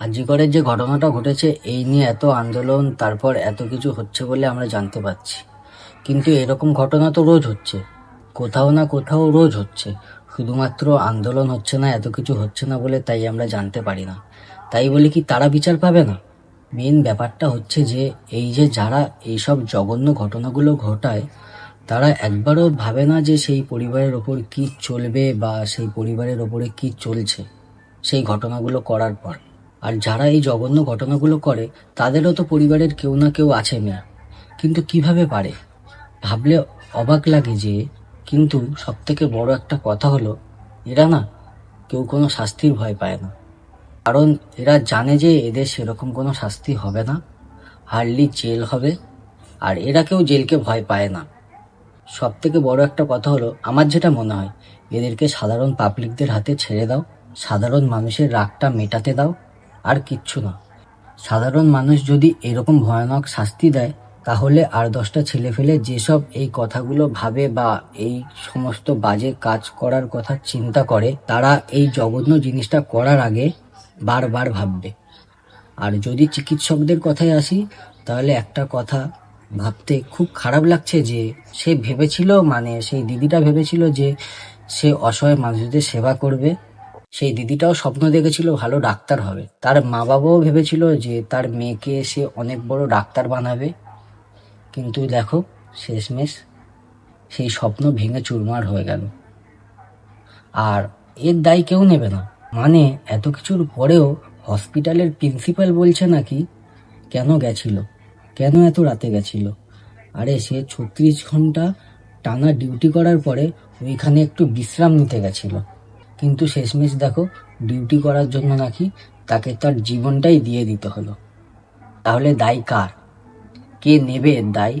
আজিকরের যে ঘটনাটা ঘটেছে, এই নিয়ে এত আন্দোলন, তারপর এত কিছু হচ্ছে বলে আমরা জানতে পারছি। কিন্তু এরকম ঘটনা তো রোজ হচ্ছে। কোথাও না কোথাও রোজ হচ্ছে। শুধুমাত্র আন্দোলন হচ্ছে না, এত কিছু হচ্ছে না বলে তাই আমরা জানতে পারি না। তাই বলে কি তারা বিচার পাবে না? মেন ব্যাপারটা হচ্ছে যে, এই যে যারা এইসব জঘন্য ঘটনাগুলো ঘটায়, তারা একবারও ভাবে না যে সেই পরিবারের ওপর কি চলবে বা সেই পরিবারের ওপরে কি চলছে। সেই ঘটনাগুলো করার পর। আর যারা এই জঘন্য ঘটনাগুলো করে, তাদেরও তো পরিবারের কেউ না কেউ আছে, মেয়ে। কিন্তু কীভাবে পারে? ভাবলে অবাক লাগে যে, কিন্তু সব থেকে বড় একটা কথা হলো, এরা না কেউ কোনো শাস্তির ভয় পায় না। কারণ এরা জানে যে এদের সেরকম কোনো শাস্তি হবে না হার্ডলি জেল হবে, আর এরা কেউ জেলকে ভয় পায় না। সব থেকে বড় একটা কথা হলো, আমার যেটা মনে হয়, এদেরকে সাধারণ পাবলিকদের হাতে ছেড়ে দাও, সাধারণ মানুষের রাগটা মেটাতে দাও আর কিচ্ছু না। সাধারণ মানুষ যদি এরকম ভয়ানক শাস্তি দেয়, তাহলে আর দশটা ছেলে ফেলে যেসব এই কথাগুলো ভাবে বা এই সমস্ত বাজে কাজ করার কথা চিন্তা করে, তারা এই জঘন্য জিনিসটা করার আগে বারবার ভাববে। আর যদি চিকিৎসকদের কথায় আসি, তাহলে একটা কথা ভাবতে খুব খারাপ লাগছে যে, সে ভেবেছিল মানে সেই দিদিটা ভেবেছিল যে, সে অসহায় মানুষদের সেবা করবে। সেই দিদিটাও স্বপ্ন দেখেছিল ভালো ডাক্তার হবে। তার মা বাবাও ভেবেছিল যে তার মেয়েকে সে অনেক বড় ডাক্তার বানাবে। কিন্তু দেখো, শেষমেশ সেই স্বপ্ন ভেঙে চুরমার হয়ে গেল। আর এর দায় কেউ নেবে না। মানে এত কিছুর পরেও হসপিটালের প্রিন্সিপাল বলছে নাকি, কেন গেছিল? কেন এত রাতে গেছিল? আরে সে ছত্রিশ ঘণ্টা টানা ডিউটি করার পরে ওইখানে একটু বিশ্রাম নিতে গেছিল। কিন্তু শেষমেশ দেখো ডিউটি করার জন্য নাকি তাকে তার জীবনটাই দিয়ে দিতে হলো। তাহলে দায় কার? কে নেবে দায়?